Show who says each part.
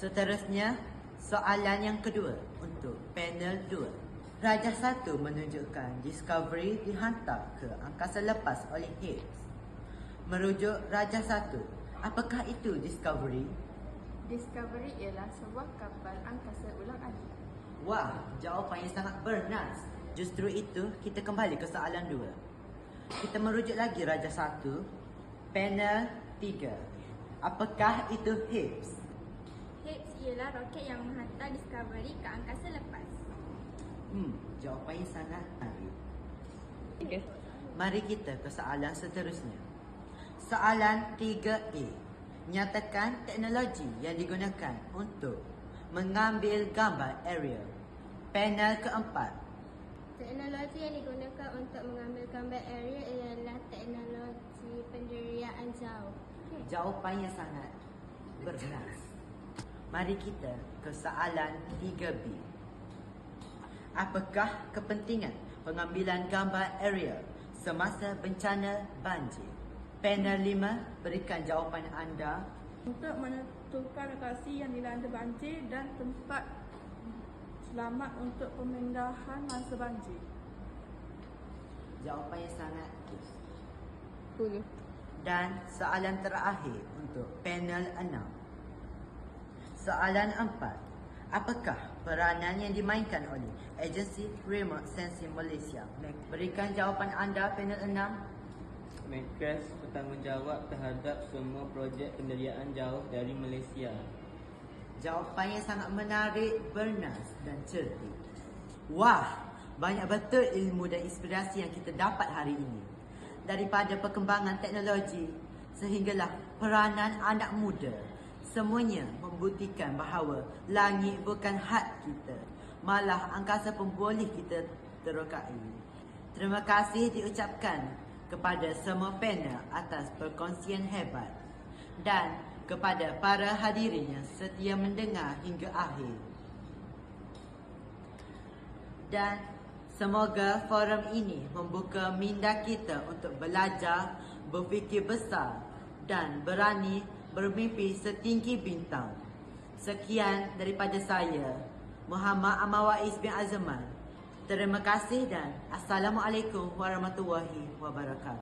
Speaker 1: Seterusnya, soalan yang kedua untuk panel 2. Raja satu menunjukkan Discovery dihantar ke angkasa lepas oleh Higgs. Merujuk Raja satu, apakah itu Discovery?
Speaker 2: Discovery ialah sebuah kapal angkasa ulang alik.
Speaker 1: Wah, jawapan yang sangat bernas. Justru itu, kita kembali ke soalan dua. Kita merujuk lagi Raja satu, panel 3. Apakah itu Higgs?
Speaker 2: Ialah roket yang menghantar Discovery ke angkasa lepas.
Speaker 1: Hmm, jawapan yang sangat menarik. Mari kita ke soalan seterusnya. Soalan 3A. Nyatakan teknologi yang digunakan untuk mengambil gambar aerial. Panel keempat.
Speaker 2: Teknologi yang digunakan untuk mengambil gambar aerial ialah teknologi penderiaan jauh.
Speaker 1: Jawapan yang sangat bernas. Mari kita ke soalan 3B. Apakah kepentingan pengambilan gambar aerial semasa bencana banjir? Panel 5 berikan jawapan anda.
Speaker 3: untuk menentukan lokasi yang dilanda banjir dan tempat selamat untuk pemindahan masa banjir.
Speaker 1: Jawapan yang sangat.
Speaker 2: 10.
Speaker 1: Dan soalan terakhir untuk panel 6. Soalan 4. Apakah peranan yang dimainkan oleh agensi Remote Sensing Malaysia? Berikan jawapan anda panel 6.
Speaker 4: Medcraft bertanggungjawab terhadap semua projek penderiaan jauh dari Malaysia.
Speaker 1: Jawapan yang sangat menarik, bernas dan cerdik. Wah, banyak betul ilmu dan inspirasi yang kita dapat hari ini. Daripada perkembangan teknologi sehinggalah peranan anak muda. Semuanya membuktikan bahawa langit bukan had kita. Malah angkasa pun boleh kita terokai. Terima kasih diucapkan kepada semua panel atas perkongsian hebat dan kepada para hadirin yang setia mendengar hingga akhir. Dan semoga forum ini membuka minda kita untuk belajar, berfikir besar dan berani bermimpi setinggi bintang. Sekian daripada saya, Muhammad Amawais bin Azman. Terima kasih dan Assalamualaikum warahmatullahi wabarakatuh.